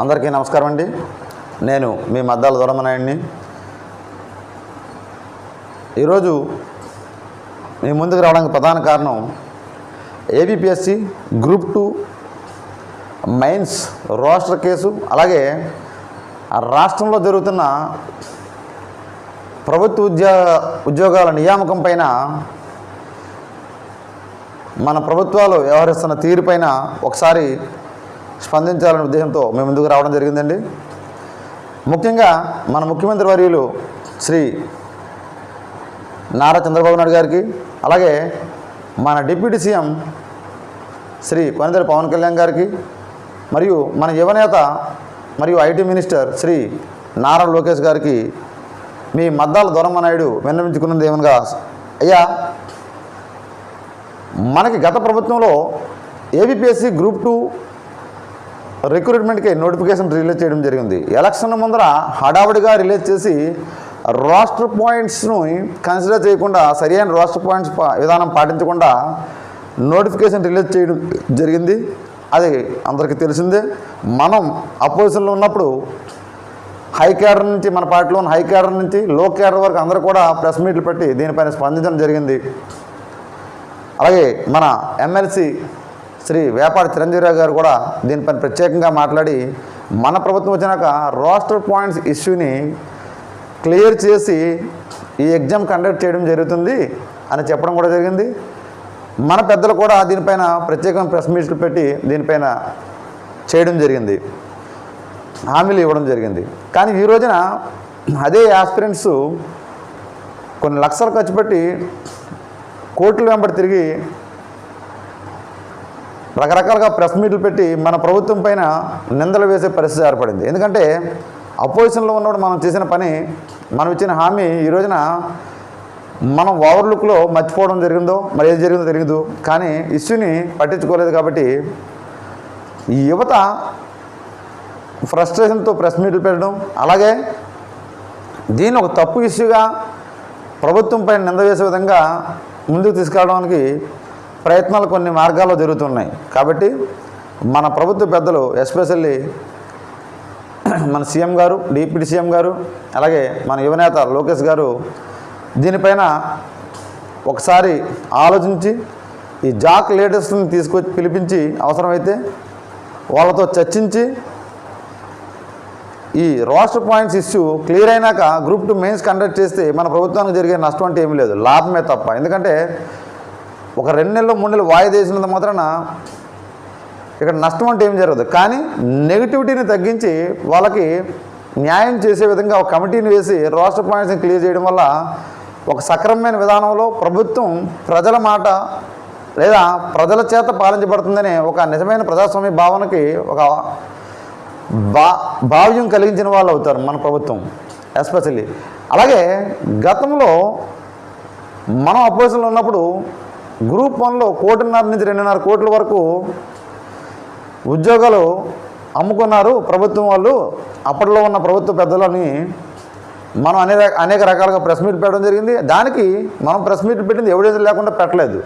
అందరికీ నమస్కారం అండి. నేను మీ మద్దాల దొరమనాయుడిని. ఈరోజు మీ ముందుకు రావడానికి ప్రధాన కారణం ABPSC group two mains roster case అలాగే రాష్ట్రంలో జరుగుతున్న ప్రభుత్వ ఉద్యో ఉద్యోగాల నియామకం పైన మన ప్రభుత్వాలు వ్యవహరిస్తున్న తీరుపైన ఒకసారి స్పందించాలనే ఉద్దేశంతో మేము ముందుకు రావడం జరిగిందండి. ముఖ్యంగా మన ముఖ్యమంత్రి వర్యులు శ్రీ నారా చంద్రబాబు నాయుడు గారికి అలాగే మన డిప్యూటీ సీఎం శ్రీ కొనిదెల పవన్ కళ్యాణ్ గారికి మరియు మన యువనేత మరియు ఐటీ మినిస్టర్ శ్రీ నారా లోకేష్ గారికి మీ మద్దాల దొరమ్మనాయుడు విన్నవించుకున్నది ఏమనగా అయ్యా మనకి గత ప్రభుత్వంలో ఏబిపిఎస్సి గ్రూప్ టూ రిక్రూట్మెంట్కి నోటిఫికేషన్ రిలీజ్ చేయడం జరిగింది. ఎలక్షన్ ముందర హడావుడిగా రిలీజ్ చేసి రాష్ట్ర పాయింట్స్ను కన్సిడర్ చేయకుండా సరైన రాష్ట్ర పాయింట్స్ విధానం పాటించకుండా నోటిఫికేషన్ రిలీజ్ చేయడం జరిగింది. అది అందరికీ తెలిసిందే. మనం అపోజిషన్లో ఉన్నప్పుడు హై క్యాడర్ నుంచి మన పార్టీలో ఉన్న హై క్యాడర్ నుంచి లో క్యాడర్ వరకు అందరూ కూడా ప్రెస్ మీట్లు పెట్టి దీనిపైన స్పందించడం జరిగింది. అలాగే మన ఎమ్మెల్సీ శ్రీ వేపాడి చిరంజీవిరావు గారు కూడా దీనిపైన ప్రత్యేకంగా మాట్లాడి మన ప్రభుత్వం వచ్చినాక రోస్టర్ పాయింట్స్ ఇష్యూని క్లియర్ చేసి ఈ ఎగ్జామ్ కండక్ట్ చేయడం జరుగుతుంది అని చెప్పడం కూడా జరిగింది. మన పెద్దలు కూడా దీనిపైన ప్రత్యేకమైన ప్రెస్ మీట్లు పెట్టి దీనిపైన చేయడం జరిగింది. హామీలు ఇవ్వడం జరిగింది. కానీ ఈ రోజున అదే ఆస్పిరెంట్స్ కొన్ని లక్షలు ఖర్చు పెట్టి కోర్టుల వెంబడి తిరిగి రకరకాలుగా ప్రెస్ మీట్లు పెట్టి మన ప్రభుత్వం పైన నిందలు వేసే పరిస్థితి ఏర్పడింది. ఎందుకంటే అపోజిషన్లో ఉన్నప్పుడు మనం చేసిన పని మనం ఇచ్చిన హామీ ఈ రోజున మనం ఓవర్లుక్లో మర్చిపోవడం జరిగిందో మరి ఏది జరిగిందో తెలియదు కానీ ఇష్యూని పట్టించుకోలేదు కాబట్టి ఈ యువత ఫ్రస్ట్రేషన్తో ప్రెస్ మీట్లు పెట్టడం అలాగే దీన్ని ఒక తప్పు ఇష్యూగా ప్రభుత్వం పైన నింద వేసే విధంగా ముందుకు తీసుకెళ్ళడానికి ప్రయత్నాలు కొన్ని మార్గాల్లో జరుగుతున్నాయి. కాబట్టి మన ప్రభుత్వ పెద్దలు ఎస్పెషల్లీ మన సీఎం గారు డిప్యూటీ సీఎం గారు అలాగే మన యువనేత లోకేష్ గారు దీనిపైన ఒకసారి ఆలోచించి ఈ జాక్ లేటెస్ట్ని తీసుకొచ్చి పిలిపించి అవసరమైతే వాళ్ళతో చర్చించి ఈ రోస్టర్ పాయింట్స్ ఇష్యూ క్లియర్ అయినాక గ్రూప్ టూ మెయిన్స్ కండక్ట్ చేస్తే మన ప్రభుత్వానికి జరిగే నష్టం అంటే ఏమీ లేదు. లాభమే తప్ప. ఎందుకంటే ఒక రెండు నెలలు మూడు నెలలు వాయిదా వేసినంత మాత్రాన ఇక్కడ నష్టం అంటే ఏం జరగదు. కానీ నెగిటివిటీని తగ్గించి వాళ్ళకి న్యాయం చేసే విధంగా ఒక కమిటీని వేసి రోస్టర్ పాయింట్స్ని క్లియర్ చేయడం వల్ల ఒక సక్రమమైన విధానంలో ప్రభుత్వం ప్రజల మాట లేదా ప్రజల చేత పాలించబడుతుందనే ఒక నిజమైన ప్రజాస్వామ్య భావనకి ఒక బా భావ్యం కలిగించిన వాళ్ళు అవుతారు మన ప్రభుత్వం ఎస్పెషల్లీ అలాగే గతంలో మనం అపోజిషన్లో ఉన్నప్పుడు గ్రూప్ వన్లో కోటిన్నర నుంచి రెండున్నర కోట్ల వరకు ఉద్యోగాలు అమ్ముకున్నారు ప్రభుత్వం వాళ్ళు. అప్పట్లో ఉన్న ప్రభుత్వ పెద్దలని మనం అనేక అనేక రకాలుగా ప్రెస్ మీట్ పెట్టడం జరిగింది. దానికి మనం ప్రెస్ మీట్ పెట్టింది ఎవిడెన్స్ లేకుండా పెట్టలేదు.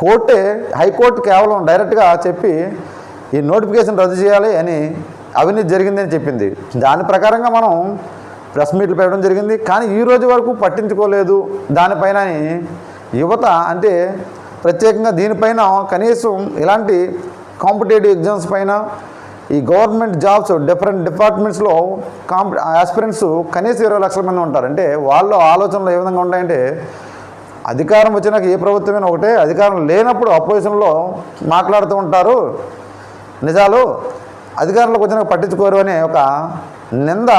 కోర్టే హైకోర్టు కేవలం డైరెక్ట్గా చెప్పి ఈ నోటిఫికేషన్ రద్దు చేయాలి అని అవినీతి జరిగిందని చెప్పింది. దాని ప్రకారంగా మనం ప్రెస్ మీట్లు పెట్టడం జరిగింది. కానీ ఈ రోజు వరకు పట్టించుకోలేదు. దానిపైన యువత అంటే ప్రత్యేకంగా దీనిపైన కనీసం ఇలాంటి కాంపిటేటివ్ ఎగ్జామ్స్ పైన ఈ గవర్నమెంట్ జాబ్స్ డిఫరెంట్ డిపార్ట్మెంట్స్లో కాంపి ఆస్పిరెంట్స్ కనీసం ఇరవై లక్షల మంది ఉంటారు. అంటే వాళ్ళ ఆలోచనలు ఏ విధంగా ఉంటాయంటే అధికారం వచ్చినాక ఏ ప్రభుత్వమైనా ఒకటే అధికారం లేనప్పుడు అపోజిషన్లో మాట్లాడుతూ ఉంటారు. నిజాలు అధికారంలోకి వచ్చినాక పట్టించుకోరు అనే ఒక నింద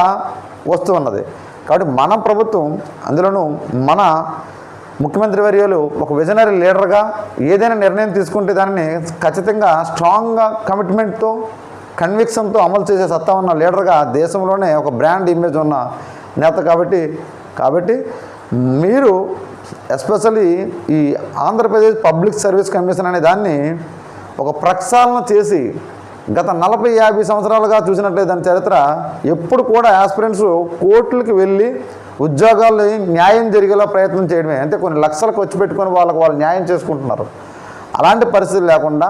వస్తూ ఉన్నది. కాబట్టి మన ప్రభుత్వం అందులోనూ మన ముఖ్యమంత్రి వర్యులు ఒక విజనరీ లీడర్గా ఏదైనా నిర్ణయం తీసుకుంటే దానిని ఖచ్చితంగా స్ట్రాంగ్గా కమిట్మెంట్తో కన్విక్షన్తో అమలు చేసే సత్తా ఉన్న లీడర్గా దేశంలోనే ఒక బ్రాండ్ ఇమేజ్ ఉన్న నేత కాబట్టి కాబట్టి మీరు ఎస్పెషల్లీ ఈ ఆంధ్రప్రదేశ్ పబ్లిక్ సర్వీస్ కమిషన్ అనే దాన్ని ఒక ప్రక్షాళన చేసి గత నలభై యాభై సంవత్సరాలుగా చూసినట్లయితే దాని చరిత్ర ఎప్పుడు కూడా ఆస్పిరెంట్స్ కోర్టులకు వెళ్ళి ఉద్యోగాల్ని న్యాయం జరిగేలా ప్రయత్నం చేయడమే. అంటే కొన్ని లక్షలు ఖర్చు పెట్టుకొని వాళ్ళకి వాళ్ళు న్యాయం చేసుకుంటున్నారు. అలాంటి పరిస్థితి లేకుండా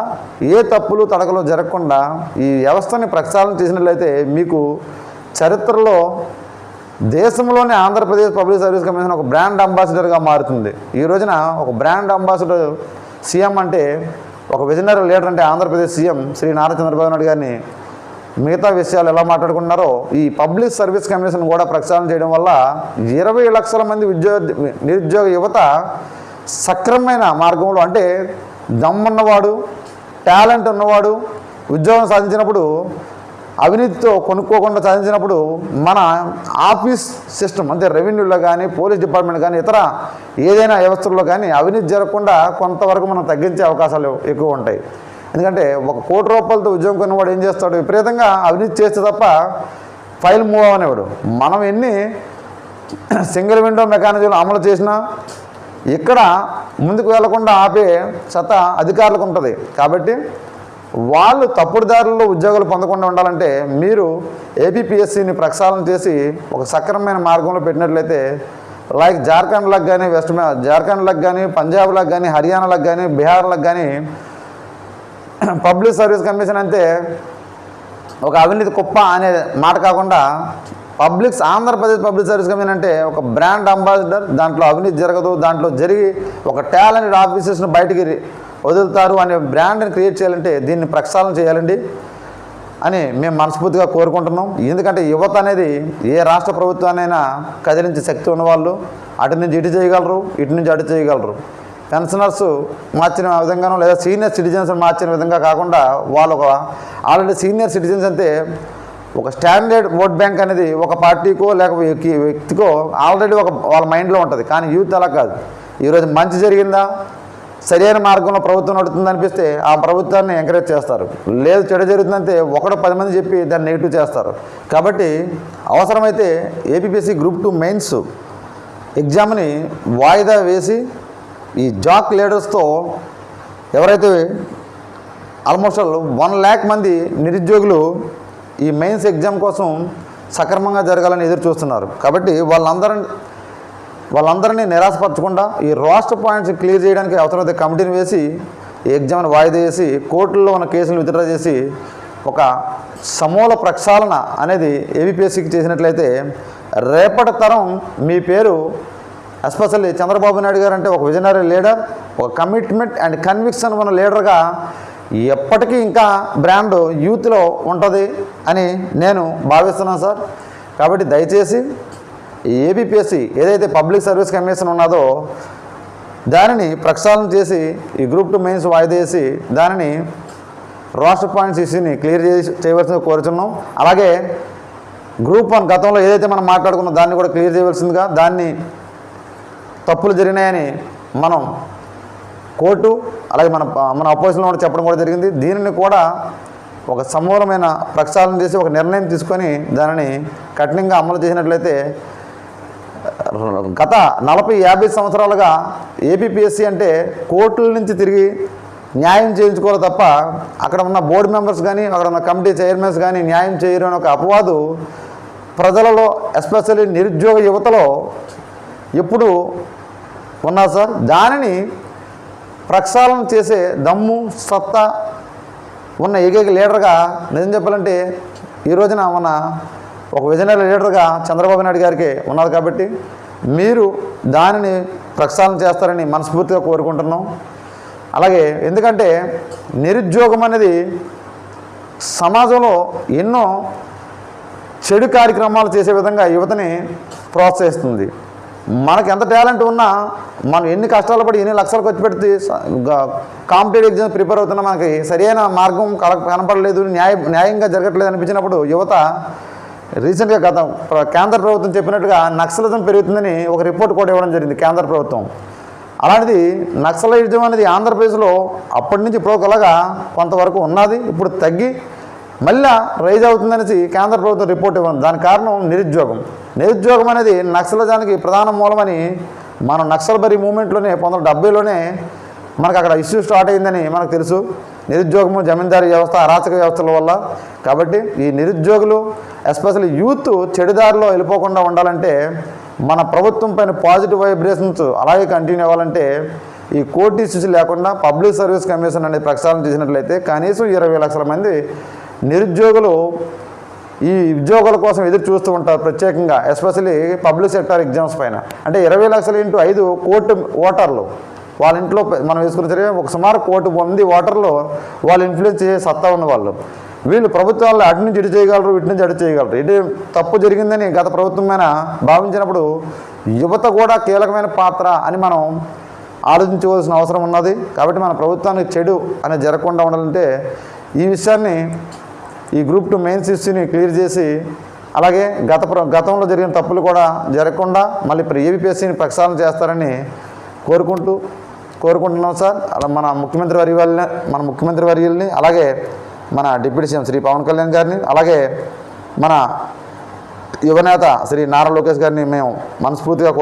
ఏ తప్పులు తడకలు జరగకుండా ఈ వ్యవస్థని ప్రక్షాళన చేసినట్లయితే మీకు చరిత్రలో దేశంలోనే ఆంధ్రప్రదేశ్ పబ్లిక్ సర్వీస్ కమిషన్ ఒక బ్రాండ్ అంబాసిడర్గా మారుతుంది. ఈ రోజున ఒక బ్రాండ్ అంబాసిడర్ సీఎం అంటే ఒక విజనరీ లీడర్ అంటే ఆంధ్రప్రదేశ్ సీఎం శ్రీ నారా చంద్రబాబు నాయుడు గారిని మిగతా విషయాలు ఎలా మాట్లాడుకున్నారో ఈ పబ్లిక్ సర్వీస్ కమిషన్ కూడా ప్రక్షాళన చేయడం వల్ల ఇరవై లక్షల మంది ఉద్యోగ నిరుద్యోగ యువత సక్రమమైన మార్గంలో అంటే దమ్మున్నవాడు టాలెంట్ ఉన్నవాడు ఉద్యోగం సాధించినప్పుడు అవినీతితో కొనుక్కోకుండా సాధించినప్పుడు మన ఆఫీస్ సిస్టమ్ అంటే రెవెన్యూలో కానీ పోలీస్ డిపార్ట్మెంట్ కానీ ఇతర ఏదైనా వ్యవస్థల్లో కానీ అవినీతి జరగకుండా కొంతవరకు మనం తగ్గించే అవకాశాలు ఎక్కువ ఉంటాయి. ఎందుకంటే ఒక కోటి రూపాయలతో ఉద్యోగం కొన్నవాడు ఏం చేస్తాడు? విపరీతంగా అవినీతి చేస్తే తప్ప ఫైల్ మూవ్ అవనేవాడు మనం ఎన్ని సింగిల్ విండో మెకానిజం అమలు చేసినా ఇక్కడ ముందుకు వెళ్ళకుండా ఆపే సత అధికారులకు ఉంటుంది. కాబట్టి వాళ్ళు తప్పుడు దారుల్లో ఉద్యోగాలు పొందకుండా ఉండాలంటే మీరు ఏపీపీఎస్సిని ప్రక్షాళన చేసి ఒక సక్రమమైన మార్గంలో పెట్టినట్లయితే లైక్ జార్ఖండ్లకు కానీ వెస్ట్ బెంగాల్ జార్ఖండ్లకు కానీ పంజాబ్లకు కానీ హర్యానాలకు కానీ బీహార్లకు కానీ పబ్లిక్ సర్వీస్ కమిషన్ అంటే ఒక అవినీతి కుప్ప అనే మాట కాకుండా publics Andhra Pradesh Public Service Commission అంటే ఒక బ్రాండ్ అంబాసిడర్ దాంట్లో అవినీతి జరగదు దాంట్లో జరిగి ఒక టాలెంటెడ్ ఆఫీసర్స్ని బయటికి వదులుతారు అనే బ్రాండ్ని క్రియేట్ చేయాలంటే దీన్ని ప్రక్షాళన చేయాలండి అని మేము మనస్ఫూర్తిగా కోరుకుంటున్నాం. ఎందుకంటే యువత అనేది ఏ రాష్ట్ర ప్రభుత్వాన్నైనా కదిలించే శక్తి ఉన్నవాళ్ళు అటు నుంచి ఇటు చేయగలరు ఇటు నుంచి అటు చేయగలరు. పెన్షనర్స్ మార్చిన విధంగానో లేదా సీనియర్ సిటిజన్స్ మార్చిన విధంగా కాకుండా వాళ్ళు ఒక ఆల్రెడీ సీనియర్ సిటిజన్స్ అంటే ఒక స్టాండర్డ్ ఓట్ బ్యాంక్ అనేది ఒక పార్టీకో లేక వ్యక్తికో ఆల్రెడీ ఒక వాళ్ళ మైండ్లో ఉంటుంది. కానీ యూత్ అలా కాదు. ఈరోజు మంచి జరిగిందా? సరైన మార్గంలో ప్రభుత్వం నడుతుంది అనిపిస్తే ఆ ప్రభుత్వాన్ని ఎంకరేజ్ చేస్తారు. లేదు చెడు జరుగుతుందంటే ఒకడు పది మంది చెప్పి దాన్ని నెగిటివ్ చేస్తారు. కాబట్టి అవసరమైతే ఏపీపీఎస్సీ గ్రూప్ టూ మెయిన్స్ ఎగ్జామ్ని వాయిదా వేసి ఈ జాక్ లీడర్స్తో ఎవరైతే ఆల్మోస్ట్ వన్ ల్యాక్ మంది నిరుద్యోగులు ఈ మెయిన్స్ ఎగ్జామ్ కోసం సక్రమంగా జరగాలని ఎదురు చూస్తున్నారు. కాబట్టి వాళ్ళందరూ వాళ్ళందరినీ నిరాశపరచకుండా ఈ రాష్ట్ర పాయింట్స్ క్లియర్ చేయడానికి అవసరమైతే కమిటీని వేసి ఈ ఎగ్జామ్ని వాయిదా వేసి కోర్టుల్లో ఉన్న కేసులు విత్డ్రా చేసి ఒక సమూల ప్రక్షాళన అనేది ఏబిపిఎస్సికి చేసినట్లయితే రేపటి తరం మీ పేరు ఎస్పెషల్లీ చంద్రబాబు నాయుడు గారు అంటే ఒక విజనరీ లీడర్ ఒక కమిట్మెంట్ అండ్ కన్విక్షన్ ఉన్న లీడర్గా ఎప్పటికీ ఇంకా బ్రాండ్ యూత్లో ఉంటుంది అని నేను భావిస్తున్నాను సార్. కాబట్టి దయచేసి ఈ ఏబిపిఎస్సి ఏదైతే పబ్లిక్ సర్వీస్ కమిషన్ ఉన్నదో దానిని ప్రక్షాళన చేసి ఈ గ్రూప్ టూ మెయిన్స్ వాయిదా వేసి దానిని రాష్ట్ర పాయింట్స్ ఇష్యూని క్లియర్ చేసి చేయవలసింది కోరుచున్నాం. అలాగే గ్రూప్ వన్ గతంలో ఏదైతే మనం మాట్లాడుకున్నాం దాన్ని కూడా క్లియర్ చేయవలసిందిగా దాన్ని తప్పులు జరిగినాయని మనం కోర్టు అలాగే మన మన అపోజిషన్లో కూడా చెప్పడం కూడా జరిగింది. దీనిని కూడా ఒక సమూలమైన ప్రక్షాళన చేసి ఒక నిర్ణయం తీసుకొని దానిని కఠినంగా అమలు చేసినట్లయితే గత నలభై యాభై సంవత్సరాలుగా ఏపీపీఎస్సీ అంటే కోర్టుల నుంచి తిరిగి న్యాయం చేయించుకోవాలి తప్ప అక్కడ ఉన్న బోర్డు మెంబర్స్ కానీ అక్కడ ఉన్న కమిటీ చైర్మన్స్ కానీ న్యాయం చేయరు అని ఒక అపవాదు ప్రజలలో ఎస్పెషల్లీ నిరుద్యోగ యువతలో ఎప్పుడు ఉన్నా సార్ దానిని ప్రక్షాళన చేసే దమ్ము సత్తా ఉన్న ఏకైక లీడర్గా నిజం చెప్పాలంటే ఈ రోజున మన ఒక విజనరీ లీడర్గా చంద్రబాబు నాయుడు గారికి ఉన్నారు కాబట్టి మీరు దానిని ప్రక్షాళన చేస్తారని మనస్ఫూర్తిగా కోరుకుంటున్నాం. అలాగే ఎందుకంటే నిరుద్యోగం అనేది సమాజంలో ఎన్నో చెడు కార్యక్రమాలు చేసే విధంగా యువతని ప్రోత్సహిస్తుంది. మనకు ఎంత టాలెంట్ ఉన్నా మనం ఎన్ని కష్టాలు పడి ఎన్ని లక్షలు ఖర్చు పెడితే కాంపిటేటివ్ ఎగ్జామ్ ప్రిపేర్ అవుతున్నా మనకి సరైన మార్గం కనపడలేదు న్యాయ న్యాయంగా జరగట్లేదు అనిపించినప్పుడు యువత రీసెంట్గా గత కేంద్ర ప్రభుత్వం చెప్పినట్టుగా నక్సలిజం పెరుగుతుందని ఒక రిపోర్ట్ కూడా ఇవ్వడం జరిగింది కేంద్ర ప్రభుత్వం. అలాంటిది నక్సలైజం అనేది ఆంధ్రప్రదేశ్లో అప్పటి నుంచి ఇప్పుడు ఒకలాగా కొంతవరకు ఉన్నది ఇప్పుడు తగ్గి మళ్ళా రైజ్ అవుతుందనేసి కేంద్ర ప్రభుత్వం రిపోర్ట్ ఇవ్వండి దానికి కారణం నిరుద్యోగం. నిరుద్యోగం అనేది నక్సలజానికి ప్రధాన మూలమని మనం నక్సల్బరీ మూమెంట్లోనే పంతొమ్మిది వందల డెబ్బైలోనే మనకు అక్కడ ఇష్యూ స్టార్ట్ అయిందని మనకు తెలుసు. నిరుద్యోగము జమీందారీ వ్యవస్థ అరాచక వ్యవస్థల వల్ల. కాబట్టి ఈ నిరుద్యోగులు ఎస్పెషల్లీ యూత్ చెడుదారిలో వెళ్ళిపోకుండా ఉండాలంటే మన ప్రభుత్వం పైన పాజిటివ్ వైబ్రేషన్స్ అలాగే కంటిన్యూ అవ్వాలంటే ఈ కోర్టు ఇష్యూస్ లేకుండా పబ్లిక్ సర్వీస్ కమిషన్ అనేది ప్రక్షాళన చేసినట్లయితే కనీసం ఇరవై లక్షల మంది నిరుద్యోగులు ఈ ఉద్యోగాల కోసం ఎదురు చూస్తూ ఉంటారు ప్రత్యేకంగా ఎస్పెషల్లీ పబ్లిక్ సెక్టర్ ఎగ్జామ్స్ పైన. అంటే ఇరవై లక్షల ఇంటూ ఐదు కోటి ఓటర్లు. వాళ్ళ ఇంట్లో మనం వేసుకున్న సరే ఒక సుమారు కోటి మంది ఓటర్లు వాళ్ళు ఇన్ఫ్లుయెన్స్ చేసే సత్తా ఉన్న వాళ్ళు. వీళ్ళు ప్రభుత్వాలు అటు నుంచి ఇటు చేయగలరు ఇటు నుంచి అటు చేయగలరు. ఇటు తప్పు జరిగిందని గత ప్రభుత్వమైన భావించినప్పుడు యువత కూడా కీలకమైన పాత్ర అని మనం ఆలోచించవలసిన అవసరం ఉన్నది. కాబట్టి మన ప్రభుత్వానికి చెడు అనేది జరగకుండా ఉండాలంటే ఈ విషయాన్ని ఈ గ్రూప్ టూ మెయిన్స్ ఇష్యూని క్లియర్ చేసి అలాగే గత ప్ర- గతంలో జరిగిన తప్పులు కూడా జరగకుండా మళ్ళీ ఇప్పుడు ఏబిపిఎస్సిని ప్రక్షాళన చేస్తారని కోరుకుంటూ కోరుకుంటున్నాం సార్. అలా మన ముఖ్యమంత్రి వారి వాళ్ళని మన ముఖ్యమంత్రి వర్యుల్ని అలాగే మన డిప్యూటీ సీఎం శ్రీ పవన్ కళ్యాణ్ గారిని అలాగే మన యువనేత శ్రీ నారా లోకేష్ గారిని మేము మనస్ఫూర్తిగా కోరు